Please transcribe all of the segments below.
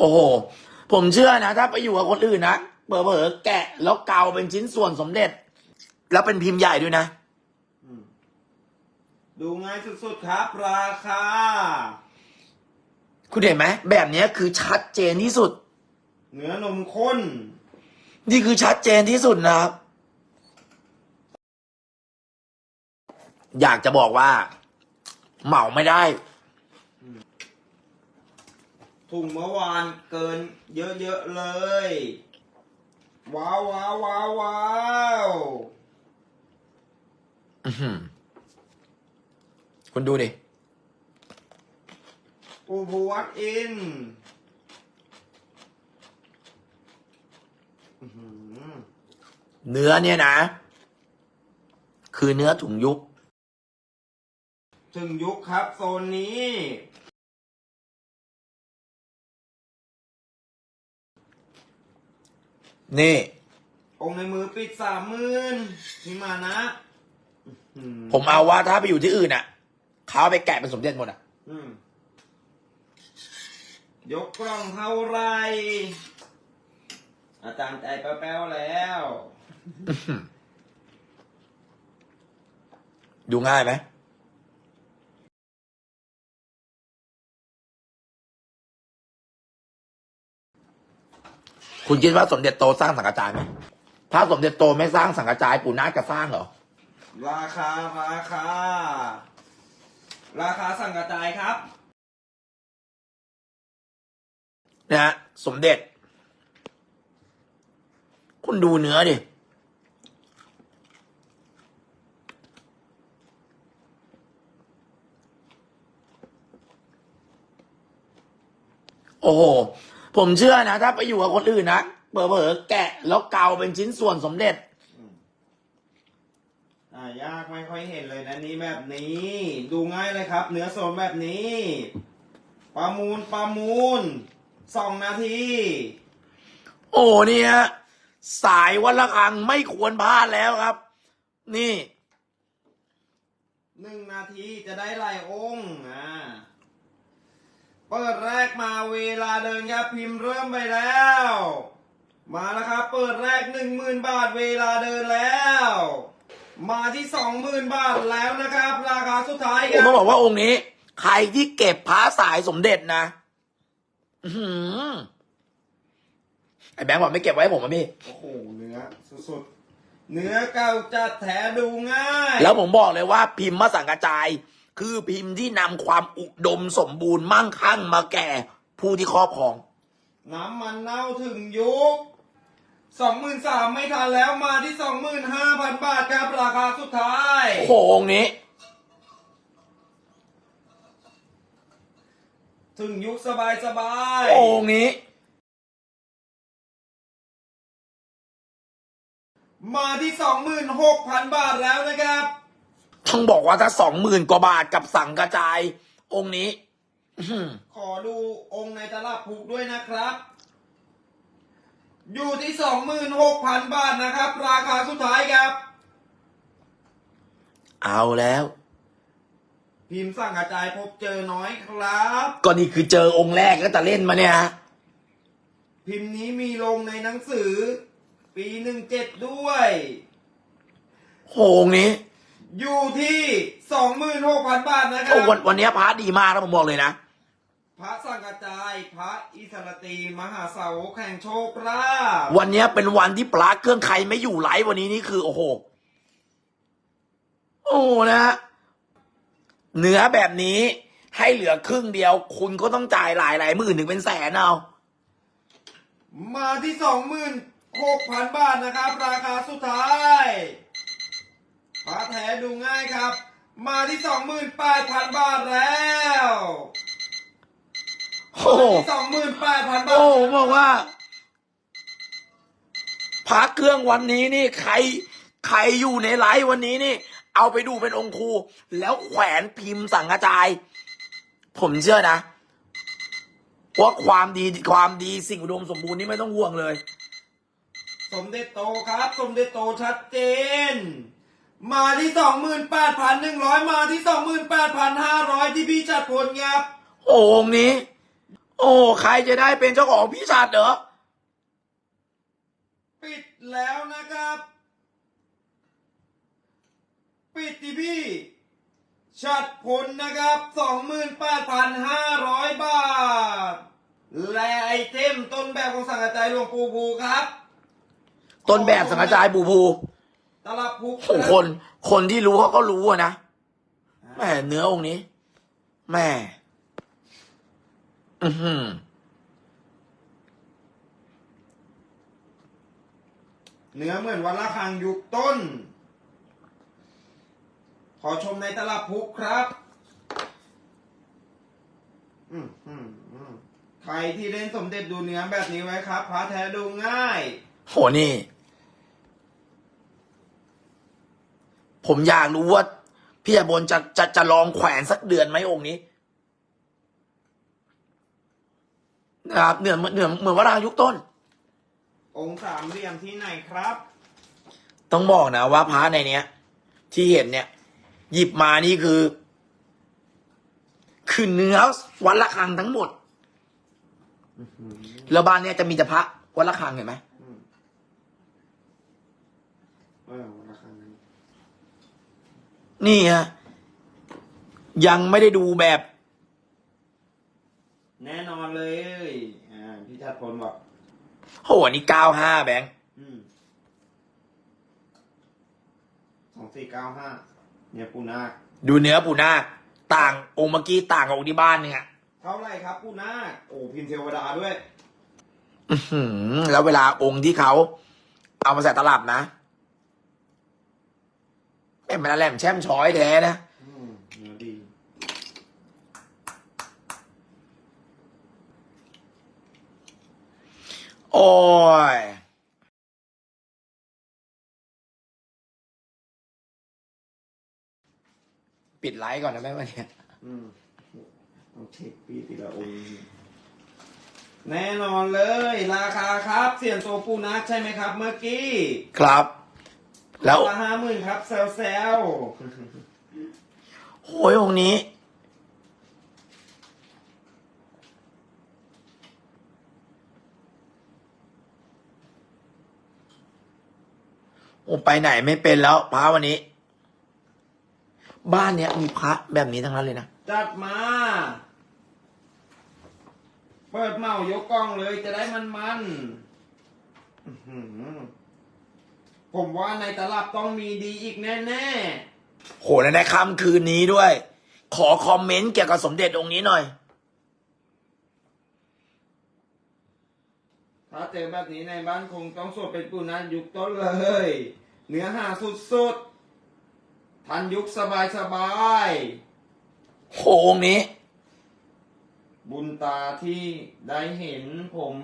โอ้โห ผมเชื่อนะ ถ้าไปอยู่กับคนอื่นนะเผลอๆแกะแล้วเกาเป็นชิ้นส่วนสมเด็จ แล้วเป็นพิมพ์ใหญ่ด้วยนะ ดูง่ายสุดๆครับ ราคา คุณเห็นไหมแบบเนี้ยคือชัดเจนที่สุด เนื้อนมข้น นี่คือชัดเจนที่สุดนะครับ อยากจะบอกว่า เหมาไม่ได้ ถุงเมื่อวานเกินเยอะๆเลย ว้าวว้าวว้าวว้าวอื้อหือคุณดูดิปูบูวัดอินอื้อหือเนื้อเนี่ยนะ คือเนื้อถุงยุบ ถึงยุคครับโซนนี้ นี่ องค์ในมือปิดสามหมื่นที่มานะอื้อหือผมเอาว่าถ้าไปอยู่ที่อื่นอะ เขาเอาไปแกะเป็นสมเด็จหมดอะ อืมยกกล้องเท่าไรอาจารย์ใจแป้วๆแล้ว ดูง่ายไหม คุณคิดว่าสมเด็จโตสร้างสังกระจายไหมถ้าสมเด็จโตไม่สร้างสังกระจายปู่นาคจะสร้างเหรอ ราคาราคา ราคาสั่งกระจายครับ นะฮะสมเด็จ คุณดูเนื้อดิ โอ้โห ผมเชื่อนะ ถ้าไปอยู่กับคนอื่นนะเผลอๆแกะแล้วเกาเป็นชิ้นส่วนสมเด็จ อ่ายากไม่ค่อยเห็นเลยนะนี่แบบนี้ ดูง่ายเลยครับ เนื้อโซนแบบนี้ ประมูลประมูลสองนาที โอ้เนี่ย สายวันละครังไม่ควรพลาดแล้วครับ นี่หนึ่งนาทีจะได้หลายองค์อ่า เปิดแรกมาเวลาเดินครับพิมพ์เริ่มไปแล้ว มาแล้วครับ เปิดแรกหนึ่งหมื่นบาทเวลาเดินแล้ว มาที่สองหมื่นบาทแล้วนะครับ ราคาสุดท้ายคผมรับต้องบอกว่าองค์นี้ ใครที่เก็บพระสายสมเด็จนะ อื้อหือไอ้แบงค์บอกไม่เก็บไว้ให้ผมอะพี่ โอ้โหเนื้อสุดๆเนื้อเก่าจัดแถดูง่าย แล้วผมบอกเลยว่าพิมพ์มาสังกระจาย คือพิมพ์ที่นำความอุดมสมบูรณ์มั่งคั่งมาแก่ผู้ที่ครอบครอง น้ำมันเน่าถึงยุคสองหมื่นสามไม่ทันแล้วมาที่สองหมื่นห้าพันบาทครับราคาสุดท้ายโอ้โหองค์นี้ ถึงยุคสบายสบายๆองค์นี้ มาที่สองหมื่นหกพันบาทแล้วนะครับ ต้องบอกว่าถ้าสองหมื่นกว่าบาทกับสังกระจาย องค์นี้อื้อหือขอดูองค์ในตลาดผูกด้วยนะครับ อยู่ที่สองหมื่นหกพันบาทนะครับ ราคาสุดท้ายครับ เอาแล้ว พิมพ์สั่งกระจายพบเจอน้อยครับ ก็นี่คือเจอองค์แรกก็จะเล่นมาเนี่ยฮะพิมพ์นี้มีลงในหนังสือ ปีหนึ่งเจ็ดด้วย โหองค์นี้ อยู่ที่สองหมื่นหกพันบาทนะครัโอ้บวันวันนี้พระดีมากนะผมบอกเลยนะ พระสังกระจาย พระอิสระตรีมหาสาวกแห่งโชคลาภวันนี้เป็นวันที่พระเครื่องใครไม่อยู่ไลฟ์วันนี้นี่คือโอ้โห โอ้นะฮะเนื้อแบบนี้ให้เหลือครึ่งเดียว คุณก็ต้องจ่ายหลายหลายหมื่นถึงเป็นแสนเอา มาที่สองหมื่นหกพันบาทนะครับ ราคาสุดท้าย พระแท้ดูง่ายครับ มาที่สองหมื่นแปดพันบาทแล้วโอ้โหสองหมื่นแปดพันบาทโอ้ผมบอกว่าพระเครื่องวันนี้นี่ใครใครอยู่ในไลฟ์วันนี้นี่ เอาไปดูเป็นองค์ครูแล้วแขวนพิมพ์สังกระจาย ผมเชื่อนะว่าความดีความดีสิ่งอุดมสมบูรณ์นี่ไม่ต้องห่วงเลย สมเด็จโตครับ สมเด็จโตชัดเจน มาที่สองหมื่นแปดพันหนึ่งร้อยมาที่สองหมื่นแปดพันห้าร้อยที่พี่จัดผลครับ โอ้องค์นี้ โอ้ใครจะได้เป็นเจ้าของพี่ชัดเหรอ ปิดแล้วนะครับ ปิดที่พี่ ชัดผลนะครับ28,500บาท และไอเทมต้นแบบของสังกัจจายหลวงปู่ภูครับ ต้นแบบสังกระจายบูภูต ลับพุกโอ้คน คนที่รู้เขาก็รู้อะนะแม่เนื้อองค์นี้ แม่ อือหือเนื้อเหมือนวันละคังยุคต้น ขอชมในตลับพุกครับอืมอืมอืมใครที่เล่นสมเด็จดูเนื้อแบบนี้ไว้ครับพระแท้ดูง่าย โหนี่ ผมอยากรู้ว่า พี่อาบนจะจะจะลองแขวนสักเดือนไหมองค์นี้นะครับเหนือนเหนือนเหมือนวรายุคต้น องค์สามเหลี่ยมที่ไหนครับ ต้องบอกนะว่าพระในเนี้ย ที่เห็นเนี่ย หยิบมานี่คือ คือเนื้อวัดละคังทั้งหมดแล้วบ้านเนี้ยจะมีแต่พระวัดละคังเห็นไหม อืมเออวันละคังนี้ นี่ฮะยังไม่ได้ดูแบบ แน่นอนเลยอ่าพี่ชัดพลบอกโหอันนี้เก้าห้าแบงค์อืมสองสี่เก้าห้าเนี่ยปูนาคดูเนื้อปูนาคต่างองค์เมื่อกี้ต่างกับองค์ที่บ้านเนี่ยเท่าไหรครับปูนาคโอ้พิมพ์เทวดาด้วย อื้อหือแล้วเวลาองค์ที่เขาเอามาใส่ตลับนะ เป็นมันแหลมแช่มช้อยแท้นะอืมเนื้อดีโอ้ยปิดไลฟ์ก่อนนะแม่วันเนี้ยอืมต้องเช็คปีทีละองค์แน่นอนเลย ราคาครับ เสียนโตปูนาคใช่ไหมครับ เมื่อกี้ ครับ แล้วละห้าหมื่นครับแซวแซวโอ้ยองค์นี้ โอ้ไปไหนไม่เป็นแล้วพระวันนี้ บ้านเนี้ยมีพระแบบนี้ทั้งนั้นเลยนะ จัดมา เปิดเมายกกล้องเลยจะได้มันมันๆอื้อหือ ผมว่าในตลับต้องมีดีอีกแน่โหในในค่ำคืนนี้ด้วย ขอคอมเมนต์เกี่ยวกับสมเด็จองค์นี้หน่อย ๆ ถ้าเจอแบบนี้ในบ้านคงต้องสวดเป็นปูนันยุคต้นเลย เนื้อหาสุดๆ ทันยุคสบายๆโหองค์นี้บุญตาที่ได้เห็นผม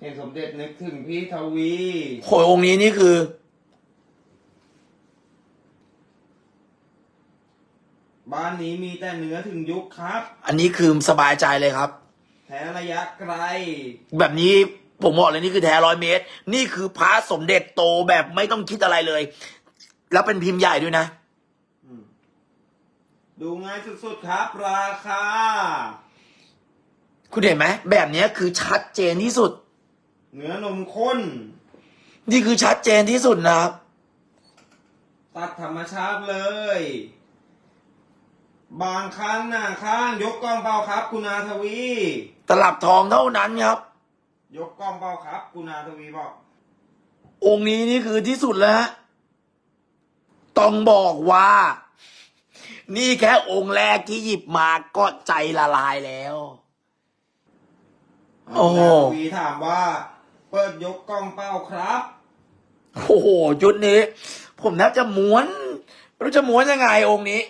เห็นสมเด็จนึกถึงพี่ทวี โหองค์นี้นี่คือ บ้านนี้มีแต่เนื้อถึงยุคครับ อันนี้คือสบายใจเลยครับ แท้ระยะไกล แบบนี้ผมบอกเลยนี่คือแท้ร้อยเมตร นี่คือพระสมเด็จโตแบบไม่ต้องคิดอะไรเลย แล้วเป็นพิมพ์ใหญ่ด้วยนะ ดูง่ายสุดๆครับ ราคา คุณเห็นไหมแบบเนี้ยคือชัดเจนที่สุด เนื้อนมข้น นี่คือชัดเจนที่สุดนะครับ ตัดธรรมชาติเลย บางครั้งหน้าข้างยกกล้องเบาครับ คุณอาทวี ตลับทองเท่านั้นครับ ยกกล้องเบาครับ คุณอาทวีบอก องค์นี้นี่คือที่สุดแล้วฮะต้องบอกว่า นี่แค่องค์แรกที่หยิบมาก็ใจละลายแล้ว โอ้โห คุณอาทวีถามว่า เปิดยกกล้องเป้าครับ โอ้โหจุดนี้ ผมแทบจะม้วนไม่รู้จะม้วนยังไงองค์นี้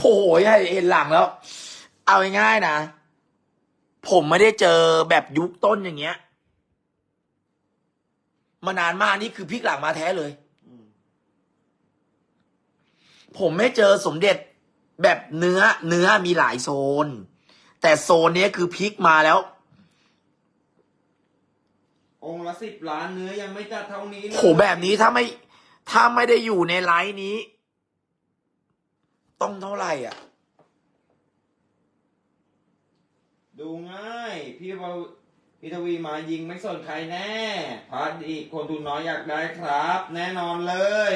โอ้โหให้เห็นหลังแล้ว เอาง่ายๆนะ ผมไม่ได้เจอแบบยุคต้นอย่างเงี้ย มานานมากนี่คือพลิกหลังมาแท้เลย ผมไม่เจอสมเด็จแบบเนื้อ เนื้อมีหลายโซน แต่โซนเนี้ยคือพลิกมาแล้ว องค์ละสิบล้านเนื้อยังไม่จัดเท่านี้เลย โหแบบนี้ถ้าไม่ ถ้าไม่ได้อยู่ในไลฟ์นี้ ต้องเท่าไหร่อะ ดูง่าย พี่วาพี่ทวีมายิงไม่สนใครแน่พาดีคนทุนน้อยอยากได้ครับ แน่นอนเลย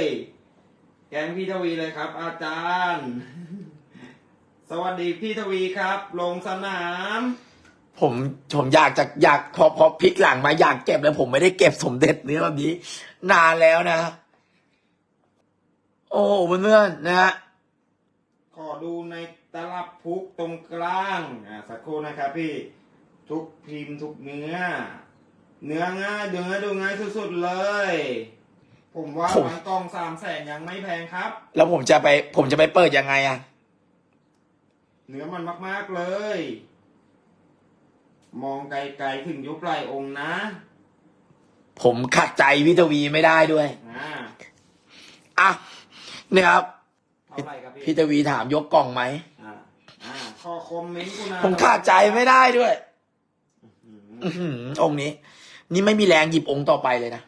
แกงพี่ทวีเลยครับ อาจารย์ สวัสดีพี่ทวีครับ ลงสนาม ผมผมอยากจะอยากพอพอพลิกหลังมาอยากเก็บแล้วผมไม่ได้เก็บสมเด็จเนื้อแบบนี้ นานแล้วนะ โอ้โหเพื่อนๆนะฮะขอ ดูในตลับพุกตรงกลางอ่าสักครู่นะครับพี่ ทุกพิมพ์ทุกเนื้อ เนื้อง่ายเนื้อดูง่ายสุดๆเลย ผมว่าผมบางกล่องสามแสนยังไม่แพงครับ แล้วผมจะไป ผมจะไปเปิดยังไงอะเนื้อมันมากๆเลย มองไกลๆถึงยุคปลายองค์นะผมขัดใจพี่ทวีไม่ได้ด้วย อ่าอะเนี่ยครับ เท่าไหร่ครับ พี่พี่ทวีถามยกกล่องไหมอ่าอ่าข้อคอมเมนต์คุณนะผมขาดใจไม่ได้ด้วยอืมอื้อหือองค์นี้ นี่ไม่มีแรงหยิบองค์ต่อไปเลยนะ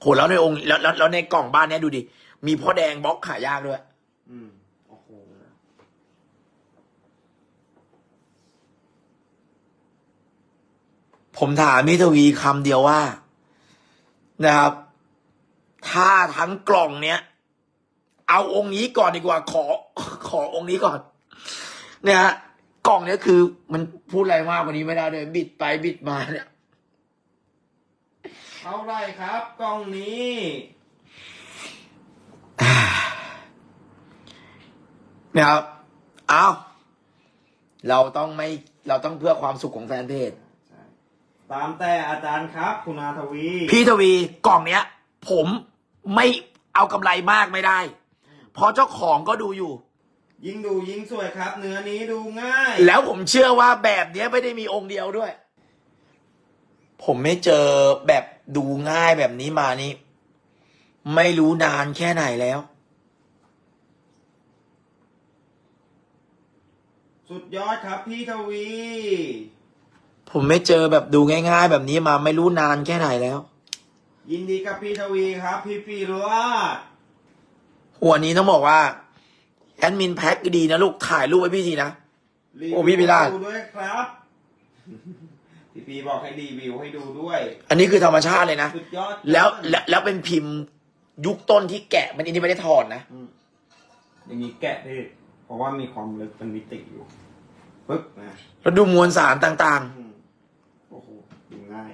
โหแล้วในองค์แล้วแล้วแล้วในกล่องบ้านเนี้ยดูดิ มีพ่อแดงบล็อกขายากด้วย อืมโอ้โหผมถามพี่ทวีคำเดียวว่า นะครับ ถ้าทั้งกล่องเนี้ย เอาองค์นี้ก่อนดีกว่า ขอ ขอองค์นี้ก่อน เนี่ยฮะกล่องเนี้ยคือ มันพูดอะไรมากกว่านี้ไม่ได้เลยบิดไปบิดมาเนี่ยเท่าไหร่ครับ กล้องนี้นะครับเอาเราต้องไม่เราต้องเพื่อความสุขของแฟนเพจใช่ตามแต่อาจารย์ครับ คุณอาทวี พี่ทวีกล่องเนี้ย ผม ไม่เอากำไรมากไม่ได้ เพราะเจ้าของก็ดูอยู่ ยิ่งดูยิ่งสวยครับ เนื้อนี้ดูง่าย แล้วผมเชื่อว่าแบบเนี้ยไม่ได้มีองค์เดียวด้วย ผมไม่เจอแบบดูง่ายแบบนี้มานี่ ไม่รู้นานแค่ไหนแล้ว สุดยอดครับพี่ทวี ผมไม่เจอแบบดูง่าย ๆ แบบนี้มาไม่รู้นานแค่ไหนแล้ว ยินดีกับพี่ทวีครับ พี่ปีรวาดหัวนี้ต้องบอกว่า แอดมินแพ็คดีนะลูกถ่ายรูปไว้พี่ทีนะ รีวิโอ้พี่พิราชดูด้วยครับ พี่ปีบอกให้รีวิวให้ดูด้วยอันนี้คือธรรมชาติเลยนะ สุดยอดแล้วแล้วแล้วเป็นพิมพ์ยุคต้นที่แกะมันอันนี้ไม่ได้ถอดนะ อืมอย่างนี้แกะได้เพราะว่ามีความลึกเป็นมิติอยู่ปึ๊บนะแล้วดูมวลสารต่างอืมโอ้โหดูง่าย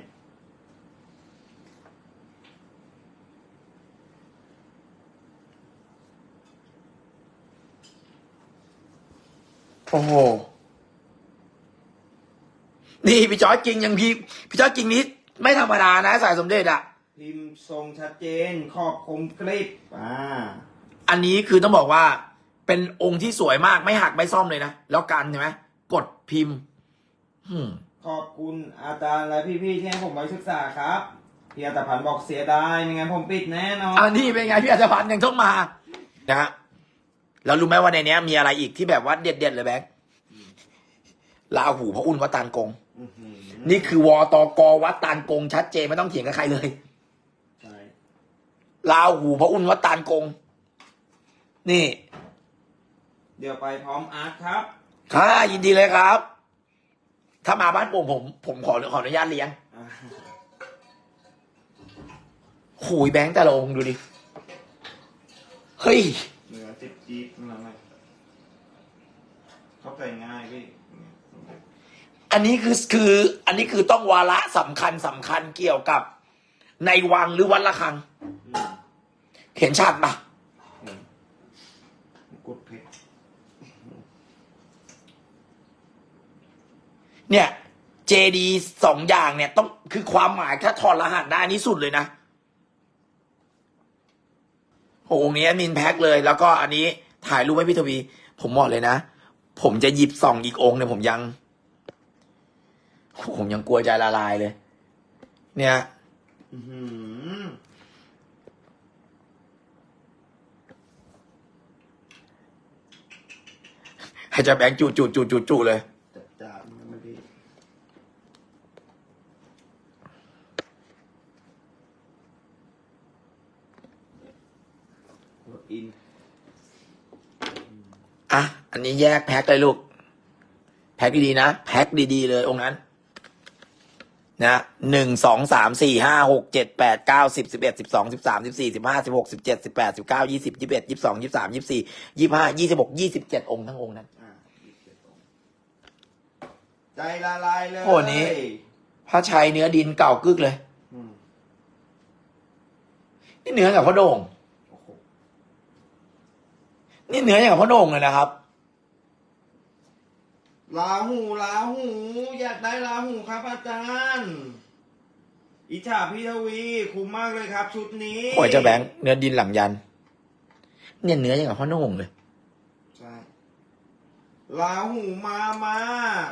โอ้โห นี่พี่จอร์จจริงยังพี่พี่จอร์จจริงนี้ไม่ธรรมดานะ สายสมเด็จอะพิมพ์ทรงชัดเจนขอบคมกริบอ่า อันนี้คือต้องบอกว่า เป็นองค์ที่สวยมากไม่หักไม่ซ่อมเลยนะ แล้วกันใช่ไหมกดพิมพ์อืมขอบคุณอาจารย์และพี่ๆที่ให้ผมไว้ศึกษาครับ พี่อัตพันธ์บอกเสียดายไม่งั้นผมปิดแน่นอนอันนี้เป็นไงพี่อัจพันธ์ยังต้องมานะฮะ แล้วรู้ไหมว่าในเนี้ย มีอะไรอีกที่แบบว่าเด็ดๆเลยแบงค์ลาหูพระอุ่นวัดตานกงอื้อหือนี่คือวอตกวัดตานกง ชัดเจนไม่ต้องเถียงกับใครเลยใช่ลาหูพระอุ่นวัดตานกง นี่ เดี๋ยวไปพร้อมอาร์ตครับค่ะยินดีเลยครับ ถ้ามาบ้านโป่งผม ผมขอขออนุญาตเลี้ยงอ่าหูยแบงค์แต่ละองค์ดูดิ เฮ้ยเนื้อ จิ๊บจิ๊บนั่นแหละเข้าใจง่ายพี่อันนี้คือคืออันนี้คือต้องวาระสำคัญสำคัญเกี่ยวกับ ในวังหรือวัดละคังอืมเห็นชัดปะอืมกุดเพชรเนี่ย เจดีสองอย่างเนี่ย ต้องคือความหมายถ้าถอดรหัสได้อันนี้สุดเลยนะ โหองค์นี้แอดมินแพ็คเลย แล้วก็อันนี้ถ่ายรูปให้พี่ทวี ผมบอกเลยนะ ผมจะหยิบส่องอีกองค์เนี่ยผมยัง ผมยังกลัวใจละลายเลย เนี่ยให้จะแบงค์จูจูจูจูจูเลย จัดจ้านไม่ดี อิน อะ อันนี้แยกแพ็คเลยลูก แพ็คดีๆนะ แพ็คดีๆเลยองค์นั้น นะหนึ่งสองสามสี่ห้าหกเจ็ดแปดเก้าสิบสิบเอ็ดสิบสองสิบสามสิบสี่สิบห้าสิบหกสิบเจ็ดสิบแปดสิบเก้ายี่สิบยี่สิบเอ็ดยี่สิบสองยี่สิบสามยี่สิบสี่ยี่สิบห้ายี่สิบหกยี่สิบเจ็ดองค์ทั้งองค์นั้น อ่า27องค์ใจละลายเลยโอ้นี้พระชัยเนื้อดินเก่ากึกเลย อืมนี่เนื้อกับพระโด่งโอ้โห นี่เนื้ออย่างกับพระโด่งเลยนะครับ ลาหูลาหู อยากได้ลาหูครับอาจารย์ อิจฉาพี่ทวีคุ้มมากเลยครับ ชุดนี้โอ้ยเจ้าแบงค์เนื้อดินหลังยัน เนี่ยเนื้ออย่างกับพระโด่งเลยใช่ลาหูมามา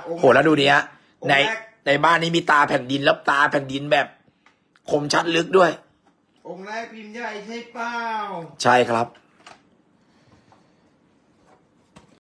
องค์โหแล้วดูดิฮะองค์ในแรกในบ้านนี้มีตาแผ่นดินแล้วตาแผ่นดินแบบ คมชัดลึกด้วย องค์แรกพิมพ์ใหญ่ใช่เปล่า ใช่ครับ